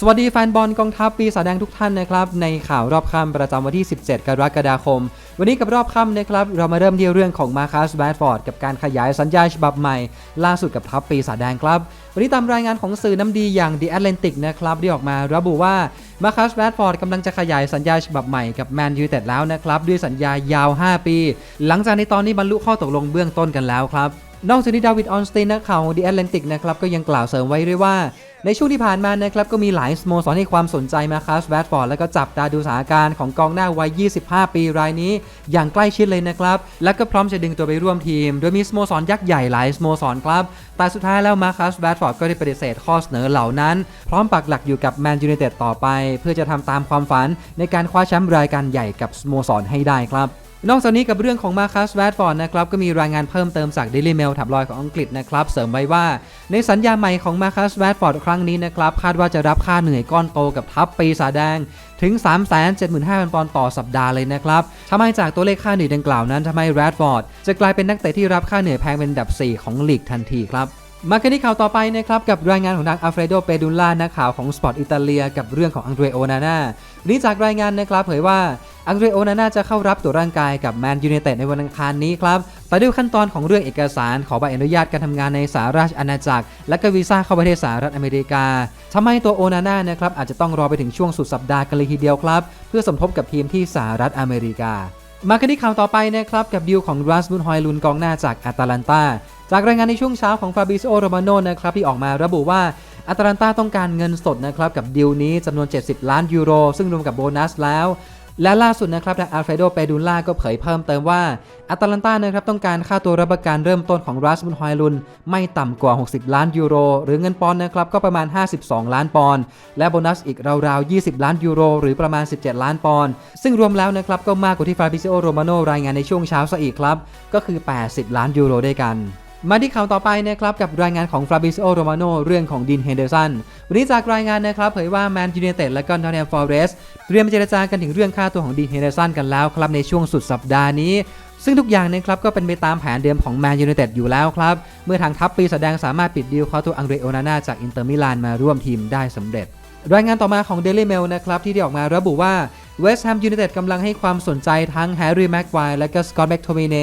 สวัสดีแฟนบอลกองทัพปีศาจแดงทุกท่านนะครับ ในข่าวรอบค่ำประจำวันที่ 17 กรกฎาคม วันนี้กับรอบค่ำนะครับ เรามาเริ่มที่เรื่องของมาคัสแบดฟอร์ดกับการขยายสัญญาฉบับใหม่ ล่าสุดกับทัพปีศาจแดงครับ วันนี้ตามรายงานของสื่อน้ำดีอย่าง The Atlantic นะครับที่ออกมาระบุว่ามาคัสแบดฟอร์ดกำลังจะขยายสัญญาฉบับใหม่กับแมนยูเต็ดแล้วนะครับด้วยสัญญายาว 5 ปี หลังจากในตอนนี้บรรลุข้อตกลงเบื้องต้นกันแล้วครับนอกจากนี้ดาวิดออนสตีนนักข่าวของ The Atlantic นะครับก็ยังกล่าวเสริมไว้ด้วยว่า ในช่วงที่ผ่านมานะครับก็มีหลายสโมสรให้ความสนใจมาคัสแวดฟอร์ดแล้วก็จับตาดูสถานการณ์ของกองหน้าวัย 25 ปีรายนี้ อย่างใกล้ชิดเลยนะครับ และก็พร้อมจะดึงตัวไปร่วมทีม โดยมีสโมสรยักษ์ใหญ่หลายสโมสรครับ แต่สุดท้ายแล้วมาคัสแวดฟอร์ดก็ได้ปฏิเสธข้อเสนอเหล่านั้น พร้อมปักหลักอยู่กับแมนยูไนเต็ดต่อไป เพื่อจะทำตามความฝันในการคว้าแชมป์รายการใหญ่กับสโมสรให้ได้ครับ นอกจากนี้กับเรื่องของมาคัสแวดฟอร์ดนะครับก็มีรายงานเพิ่มเติมจาก Daily Mail ถับลอยของอังกฤษนะครับเสริมไว้ว่า ในสัญญาใหม่ของมาคัสแวดฟอร์ดครั้งนี้นะครับคาดว่าจะรับค่าเหนื่อยก้อนโตกับทัพปีศาจแดงถึง 375,000 ปอนด์ต่อสัปดาห์เลยนะครับทำให้จากตัวเลขค่าเหนื่อยดังกล่าวนั้นทำให้แรดฟอร์ดจะกลายเป็นนักเตะที่รับค่าเหนื่อยแพงเป็นอันดับ 4 ของลีกทันทีครับมากันที่ข่าวต่อไปนะครับกับรายงานของทางอัลเฟรโด เปดูล่านักข่าวของสปอร์ตอิตาเลีย กับเรื่องของอังเดรโอนาน่านี้จากรายงานนะครับเผยว่า อังเดรโอนาน่าจะเข้ารับตัวร่างกายกับแมนยูไนเต็ดในวันอังคารนี้ครับแต่ด้วยขั้นตอนของเรื่องเอกสารขอใบอนุญาตการทำงานในสหราชอาณาจักร และก็วีซ่าเข้าประเทศสหรัฐอเมริกาทำให้ตัวโอนาน่านะครับอาจจะต้องรอไปถึงช่วงสุดสัปดาห์กันเลยทีเดียวครับ เพื่อสมทบกับทีมที่สหรัฐอเมริกา มากันที่ข่าวต่อไปนะครับกับดิวของรัสบุนฮอยลุนกองหน้าจากอาตาลันตาจากรายงานในช่วงเช้าของฟาบิโอโรมาโนนะครับที่ออกมาระบุว่าอตาลันตาต้องการเงินสดนะครับกับดิวนี้จำนวน 70 ล้านยูโร ซึ่งรวมกับโบนัสแล้ว และล่าสุดนะครับทางอัลเฟรโดเปดูล่าก็เผยเพิ่มเติมว่าอาตาลันตานะครับต้องการค่าตัวรับประกันเริ่มต้นของรัสบุนฮอยลุน ไม่ต่ำกว่า 60 ล้านยูโร หรือเงินปอนด์นะครับก็ประมาณ 52 ล้านปอนด์และโบนัสอีกราวๆ 20 ล้านยูโร หรือประมาณ 17 ล้านปอนด์ซึ่งรวมแล้วนะครับก็มากกว่าที่ฟาบิซิโอโรมาโนรายงานในช่วงเช้าซะอีกครับก็คือ 80 ล้านยูโรด้วยกัน มาที่ข่าวต่อไปนะครับกับรายงานของฟราบิซิโอโรมาโนเรื่องของดินเฮนเดอร์สันวันนี้จากรายงานนะครับเผยว่าแมนยูไนเต็ดและก็นอตแฮมฟอร์เรสเตรียมเจรจากันถึงเรื่องค่าตัวของดินเฮนเดอร์สันกันแล้วครับในช่วงสุดสัปดาห์นี้ ซึ่งทุกอย่างนะครับก็เป็นไปตามแผนเดิมของแมนยูไนเต็ดอยู่แล้วครับ เมื่อทางทัพปีแสดงสามารถปิดดีลคว้าตัวอังเดรโอนาน่าจากอินเตอร์มิลานมาร่วมทีมได้สำเร็จ รายงานต่อมาของ Daily Mail นะครับที่ได้ออกมาระบุว่า เวสต์แฮมยูไนเต็ดกำลังให้ความสนใจทั้งแฮร์รี่แม็กควายและก็สกอตต์แม็กโทมิเน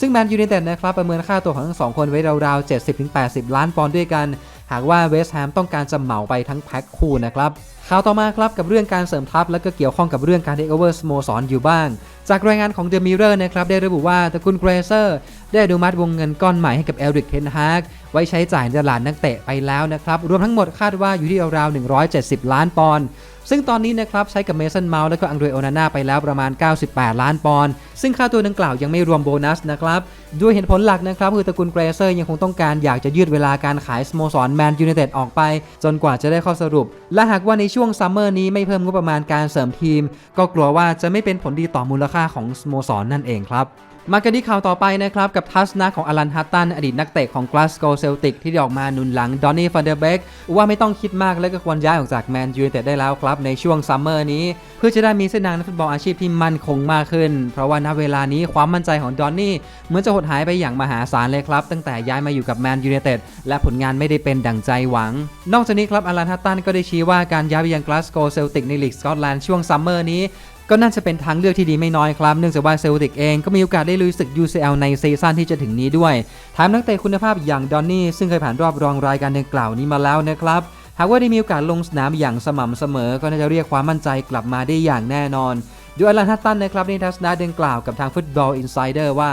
ซึ่งแมนยูไนเต็ดนะครับประเมินค่าตัวของทั้งสองคนไว้ราวๆ 70-80 ล้านปอนด์ด้วยกัน หากว่าเวสต์แฮมต้องการจะเหมาไปทั้งแพ็คคู่นะครับ ข่าวต่อมาครับกับเรื่องการเสริมทัพและก็เกี่ยวข้องกับเรื่องการเทคโอเวอร์สโมสรอยู่บ้าง จากรายงานของ The Mirror นะครับได้ระบุว่าตระกูลเกรเซอร์ได้อนุมัติวงเงินก้อนใหม่ให้กับเอริกเทนฮากไว้ใช้จ่ายในตลาดนักเตะไปแล้วนะครับรวมทั้งหมดคาดว่าอยู่ที่ราวๆ170 ล้านปอนด์ซึ่งตอนนี้นะครับใช้กับเมสันเมาส์และก็อังเดรโอนาน่าไปแล้วประมาณ 98 ล้านปอนด์ซึ่งค่าตัวดังกล่าวยังไม่รวมโบนัสนะครับด้วยเหตุผลหลักนะครับคือตระกูลเกรเซอร์ยังคงต้องการอยากจะยืดเวลาการขายสโมสรแมนยูไนเต็ดออกไป จนกว่าจะได้ข้อสรุป และหากว่าในช่วงซัมเมอร์นี้ไม่เพิ่มงบประมาณการเสริมทีม ก็กลัวว่าจะไม่เป็นผลดีต่อมูลค่าของสโมสรนั่นเองครับ มากันที่ข่าวต่อไปนะครับ กับทัศนะของอลันฮัตตันอดีตนักเตะของกลาสโกเซลติกที่ออกมาหนุนหลังดอนนี่ฟันเดอร์เบกว่าไม่ต้องคิดมากและก็ควรย้ายออกจากแมนยูเต็ดได้แล้วครับ ในช่วงซัมเมอร์นี้ เพื่อจะได้มีเส้นทางนักฟุตบอลอาชีพที่มั่นคงมากขึ้น เพราะว่าณเวลานี้ความมั่นใจของดอนนี่เหมือนจะหดหายไปอย่างมหาศาลเลยครับ ตั้งแต่ย้ายมาอยู่กับแมนยูไนเต็ดและผลงานไม่ได้เป็นดั่งใจหวัง นอกจากนี้ครับอลันฮัตตันก็ได้ชี้ว่าการย้ายไปยังกลาสโกเซลติกในลีกสกอตแลนด์ช่วงซัมเมอร์นี้ ก็น่าจะเป็นทางเลือกที่ดีไม่น้อยครับ เนื่องจากว่าเซลติกเองก็มีโอกาสได้ลุยศึก UCL ในซีซั่นที่จะถึงนี้ด้วยแถมนักเตะคุณภาพอย่างดอนนี่ซึ่งเคยผ่านรอบรองรายการดังกล่าวนี้มาแล้วนะครับหากว่าได้มีโอกาสลงสนามอย่างสม่ำเสมอ ก็น่าจะเรียกความมั่นใจกลับมาได้อย่างแน่นอนดยอลันทัตตันนะครับในทัศนะดังกล่าวกับทางฟุตบอลอินไซเดอร์ว่า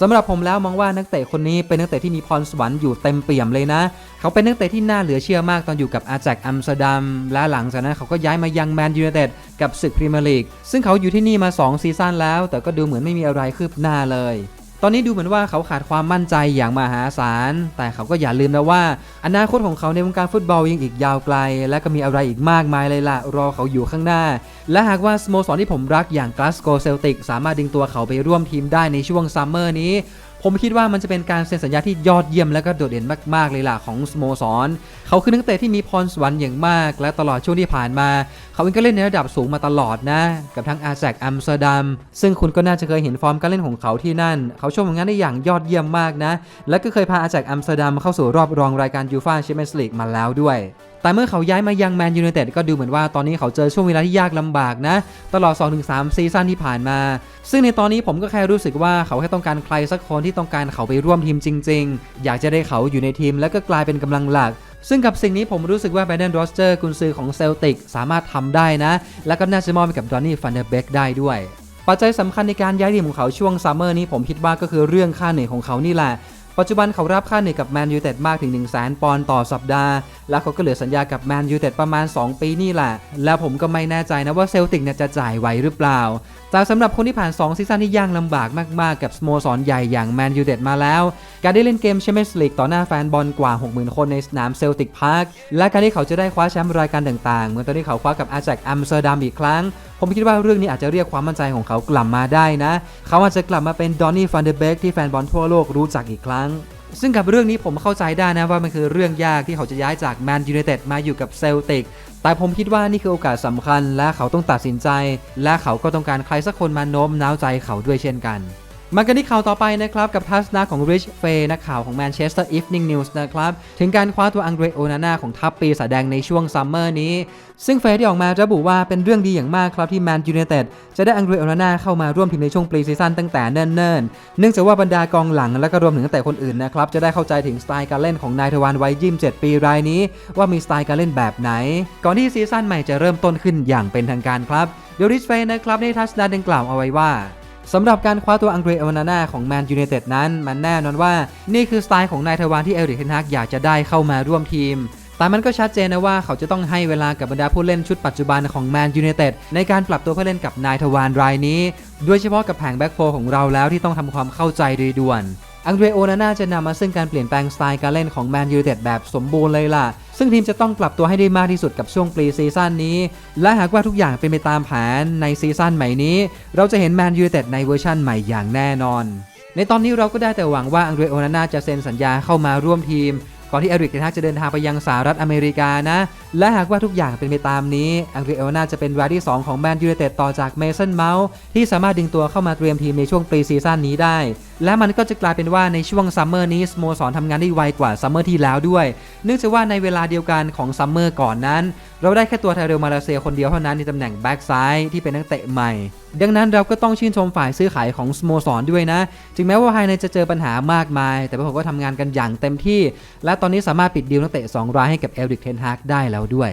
สำหรับผมแล้วมองว่านักเตะคนนี้เป็นนักเตะที่มีพรสวรรค์อยู่เต็มเปี่ยมเลยนะ เขาเป็นนักเตะที่น่าเหลือเชื่อมากตอนอยู่กับอาแจกอัมสเตอร์ดัม และหลังจากนั้นเขาก็ย้ายมายังแมนยูไนเต็ดกับศึกพรีเมียร์ลีกซึ่งเขาอยู่ที่นี่มา 2 ซีซั่นแล้ว แต่ก็ดูเหมือนไม่มีอะไรคืบหน้าเลย ตอนนี้ดูเหมือนว่าเขาขาดความมั่นใจอย่างมหาศาล แต่เขาก็อย่าลืมนะว่า อนาคตของเขาในวงการฟุตบอลยังอีกยาวไกล และก็มีอะไรอีกมากมายเลยล่ะ รอเขาอยู่ข้างหน้า และหากว่าสโมสรที่ผมรักอย่างกลาสโกเซลติกสามารถดึงตัวเขาไปร่วมทีมได้ในช่วงซัมเมอร์นี้ ผมคิดว่ามันจะเป็นการเซ็นสัญญาที่ยอดเยี่ยมและก็โดดเด่นมากๆเลยล่ะของสโมสร เขาคือนักเตะที่มีพรสวรรค์อย่างมาก และตลอดช่วงที่ผ่านมา เขาเองก็เล่นในระดับสูงมาตลอดนะ กับทั้งอาแซกอัมสเตอร์ดัม ซึ่งคุณก็น่าจะเคยเห็นฟอร์มการเล่นของเขาที่นั่น เขาโชว์ผลงานได้อย่างยอดเยี่ยมมากนะ และก็เคยพาอาแซกอัมสเตอร์ดัมเข้าสู่รอบรองรายการยูฟ่าแชมเปี้ยนส์ลีกมาแล้วด้วย แต่เมื่อเขาย้ายมายังแมนยูไนเต็ดก็ดูเหมือนว่าตอนนี้เขาเจอช่วงเวลาที่ยากลำบากนะ ตลอด 2-3 ซีซั่นที่ผ่านมา ซึ่งในตอนนี้ผมก็แค่รู้สึกว่าเขาแค่ต้องการใครสักคนที่ต้องการเขาไปร่วมทีมจริง ๆ อยากจะได้เขาอยู่ในทีมแล้วก็กลายเป็นกำลังหลักซึ่งกับสิ่งนี้ผมรู้สึกว่าแบรนดนโรสเจอร์กุนซือของเซลติกสามารถทำได้นะ และก็น่าจะมอบให้กับดอนนี่ฟันเดอร์เบกได้ด้วย ปัจจัยสำคัญในการย้ายทีมของเขาช่วงซัมเมอร์นี้ผมคิดว่าก็คือเรื่องค่าเหนื่อยของเขานี่แหละ ปัจจุบันเขารับค่าเหนื่อยกับแมนยูเต็ดมากถึง 1 0 0 0 0แปอนด์ต่อสัปดาห์ แล้วเขาก็เหลือสัญญากับแมนยูเต็ดประมาณ 2 ปีนี่แหละ แล้วผมก็ไม่แน่ใจนะว่าเซลติกเนี่ยจะจ่ายไหวหรือเปล่า แต่สำหรับคนที่ผ่าน 2 ซีซั่นที่ยากลำบากมาก ๆ กับสโมสรใหญ่อย่างแมนยูเต็ดมาแล้ว การได้เล่นเกมแชมเปี้ยนส์ลีกต่อหน้าแฟนบอลกว่า 60,000 คนในสนามเซลติกพาร์คและการที่เขาจะได้คว้าแชมป์รายการต่างๆเหมือนตอนที่เขาคว้ากับอาแจกอัมสเตอร์ดัมอีกครั้ง ผมคิดว่าเรื่องนี้อาจจะเรียกความมั่นใจของเขากลับมาได้นะ เขาอาจจะกลับมาเป็นดอนนี่ฟันเดอร์เบกที่แฟนบอลทั่วโลกรู้จักอีกครั้งซึ่งกับเรื่องนี้ผมเข้าใจได้นะว่ามันคือเรื่องยากที่เขาจะย้ายจากแมนยูไนเต็ดมาอยู่กับเซลติก แต่ผมคิดว่านี่คือโอกาสสำคัญและเขาต้องตัดสินใจ และเขาก็ต้องการใครสักคนมาโน้มน้าวใจเขาด้วยเช่นกัน มากันที่ข่าวต่อไปนะครับ กับทัศนะของ Rich f a y นักข่าวของ Manchester Evening News นะครับ ถึงการคว้าตัวอังเดรโอนาน่าของทัพปีศาจแดงในช่วงซัมเมอร์นี้ ซึ่งเฟย์ที่ออกมาระบุว่าเป็นเรื่องดีอย่างมากครับที่แมนยู i นเต็ดจะได้อังเดรโอนาน่าเข้ามาร่วมทีมในช่วงปรีซีซั่นตั้งแต่เนิ่นๆ เนื่องจากว่าบรรดากองหลังและก็รวมถึงนักเตะคนอื่นนะครับจะได้เข้าใจถึงสไตล์การเล่นของนายทวารวัย27 ปีรายนี้ ว่ามีสไตล์การเล่นแบบไหน ก่อนที่ซีซั่นใหม่จะเริ่มต้นขึ้นอย่างเป็นทางการครับโดยริชเฟย์นะครับได้ทัศนะดังกล่าวเอาไว้ว่า สำหรับการคว้าตัวอังเดรอวานาน่าของแมนยู i นเต็ดนั้น มันแน่นอนว่า นี่คือสไตล์ของนายทวารที่เอริกเทนฮากอยากจะได้เข้ามาร่วมทีม แต่มันก็ชัดเจนนะว่าเขาจะต้องให้เวลากับบรรดาผู้เล่นชุดปัจจุบันของแมนยู i นเต็ดในการปรับตัวเพื่อเล่นกับนายทวารรายนี้ โดยเฉพาะกับแผงแบ็กโฟของเราแล้วที่ต้องทำความเข้าใจโดยด่วน อังเดรโอนาน่าจะนำมาซึ่งการเปลี่ยนแปลงสไตล์การเล่นของแมนยูเต็ดแบบสมบูรณ์เลยล่ะ ซึ่งทีมจะต้องปรับตัวให้ได้มากที่สุดกับช่วงปรีซีซั่นนี้ และหากว่าทุกอย่างเป็นไปตามแผนในซีซั่นใหม่นี้ เราจะเห็นแมนยูเต็ดในเวอร์ชั่นใหม่อย่างแน่นอน ในตอนนี้เราก็ได้แต่หวังว่าอังเดรโอนาน่าจะเซ็นสัญญาเข้ามาร่วมทีมก่อนที่เอริกเทนฮากจะเดินทางไปยังสหรัฐอเมริกานะ และหากว่าทุกอย่างเป็นไปตามนี้ อังเดรโอนาน่าจะเป็นรายที่ 2 ของแมนยู i นเต็ดต่อจากเมสันเมาส์ที่สามารถดึงตัวเข้ามาเตรียมทีมในช่วงปรีซีซั่นนี้ได้และมันก็จะกลายเป็นว่าในช่วงซัมเมอร์นี้สโมสรทำงานได้ไวกว่าซัมเมอร์ที่แล้วด้วย เนื่องจากว่าในเวลาเดียวกันของซัมเมอร์ก่อนนั้น เราได้แค่ตัวไทเรลมาเลเซียคนเดียวเท่านั้นในตำแหน่งแบ็กซ้ายที่เป็นนักเตะใหม่ ดังนั้นเราก็ต้องชื่นชมฝ่ายซื้อขายของสโมสรด้วยนะ ถึงแม้ว่าภายในจะเจอปัญหามากมาย แต่พวกเขาก็ทำงานกันอย่างเต็มที่ และตอนนี้สามารถปิดดีลนักเตะ2รายให้กับเอริกเทนฮากได้แล้วด้วย